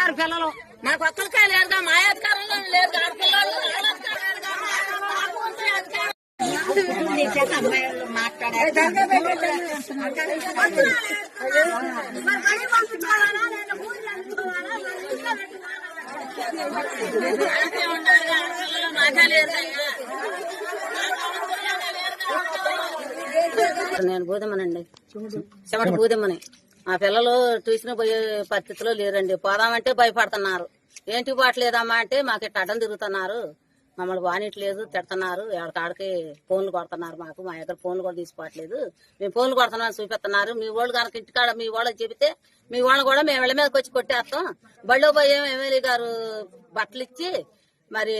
ఉన్నారు పిల్లలు. మాకు ఒక్కరికే లేదుగా మా అధికారంలో లేదు నేను ఊరు వెళ్తున్నానా? చెమట మా పిల్లలు ట్యూషన్ పోయే పరిస్థితిలో లేరండి. పోదామంటే భయపడుతున్నారు. ఏంటి పోవట్లేదమ్మా అంటే మాకు ఇట్ట అడ్డం తిరుగుతున్నారు. మమ్మల్ని బానిట్లేదు తిడుతున్నారు. ఎక్కడికాడికి ఫోన్లు కొడుతున్నారు మాకు. మా దగ్గర ఫోన్లు కూడా తీసుకోవట్లేదు. మేము ఫోన్లు కొడుతున్నాం చూపిస్తున్నారు. మీ వాళ్ళు కనుక ఇంటికాడ మీ వాళ్ళకి చెబితే మీ వాళ్ళని కూడా మేము ఇళ్ళ మీదకి వచ్చి కొట్టేస్తాం. బళ్ళో పోయి ఎమ్మెల్యే గారు బట్టలు ఇచ్చి మరి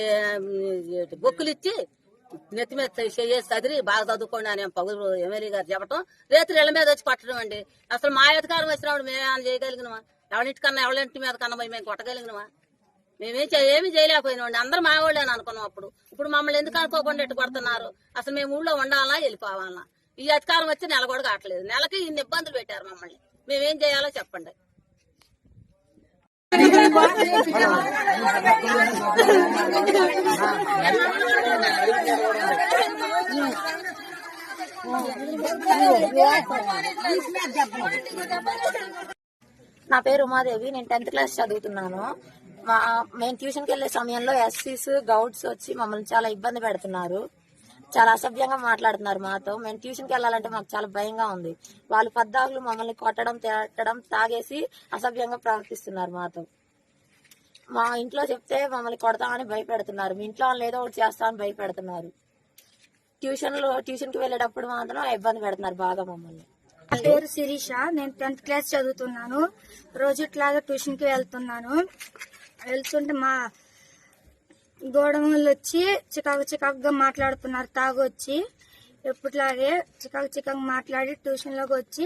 బొక్కులు ఇచ్చి నెత్తి మీద చేసి చదిరి బాగా చదువుకోండి అని పగులు ఎమ్మెల్యే గారు చెప్పడం రేతులు ఇళ్ళ మీద వచ్చి పట్టడం అండి అసలు మా అధికారం వచ్చినప్పుడు మేము చేయగలిగినమా ఎవరింటికన్నా ఎవరింటి మీద కన్నా పోయి మేము కొట్టగలిగినమా మేమేం ఏమి చేయలేకపోయినామండి అందరూ మా వాళ్ళని అనుకున్నాం అప్పుడు ఇప్పుడు మమ్మల్ని ఎందుకు అనుకోకుండా ఎట్టు కొడుతున్నారు అసలు మేము ఊళ్ళో ఉండాలా వెళ్ళిపోవాలా ఈ అధికారం వచ్చి నెల కూడా కావట్లేదు నెలకి ఇన్ని ఇబ్బందులు పెట్టారు మమ్మల్ని మేమేం చేయాలో చెప్పండి నా పేరు ఉమాదేవి. నేను టెన్త్ క్లాస్ చదువుతున్నాను. మా మేము ట్యూషన్కి వెళ్ళే సమయంలో ఎస్సీస్ గౌడ్స్ వచ్చి మమ్మల్ని చాలా ఇబ్బంది పెడుతున్నారు. చాలా అసభ్యంగా మాట్లాడుతున్నారు మాతో. మేము ట్యూషన్కి వెళ్ళాలంటే మాకు చాలా భయంగా ఉంది. వాళ్ళు పద్దాకులు మమ్మల్ని కొట్టడం తిట్టడం తాగేసి అసభ్యంగా ప్రవర్తిస్తున్నారు మాతో. మా ఇంట్లో చెప్తే మమ్మల్ని కొడతామని భయపెడుతున్నారు. మీ ఇంట్లో వాళ్ళు ఏదో ఒకటి చేస్తామని భయపెడుతున్నారు. ట్యూషన్లో ట్యూషన్కి వెళ్ళేటప్పుడు మాత్రం ఇబ్బంది పెడుతున్నారు బాగా మమ్మల్ని. నా పేరు శిరీష నేను టెన్త్ క్లాస్ చదువుతున్నాను. రోజు ఇట్లాగా ట్యూషన్కి వెళ్తున్నాను. వెళ్తుంటే మా గోడములు వచ్చి చికాకు చికాకుగా మాట్లాడుతున్నారు తాగొచ్చి. ఎప్పుట్లాగే చికాకు చికాకు మాట్లాడి ట్యూషన్లోకి వచ్చి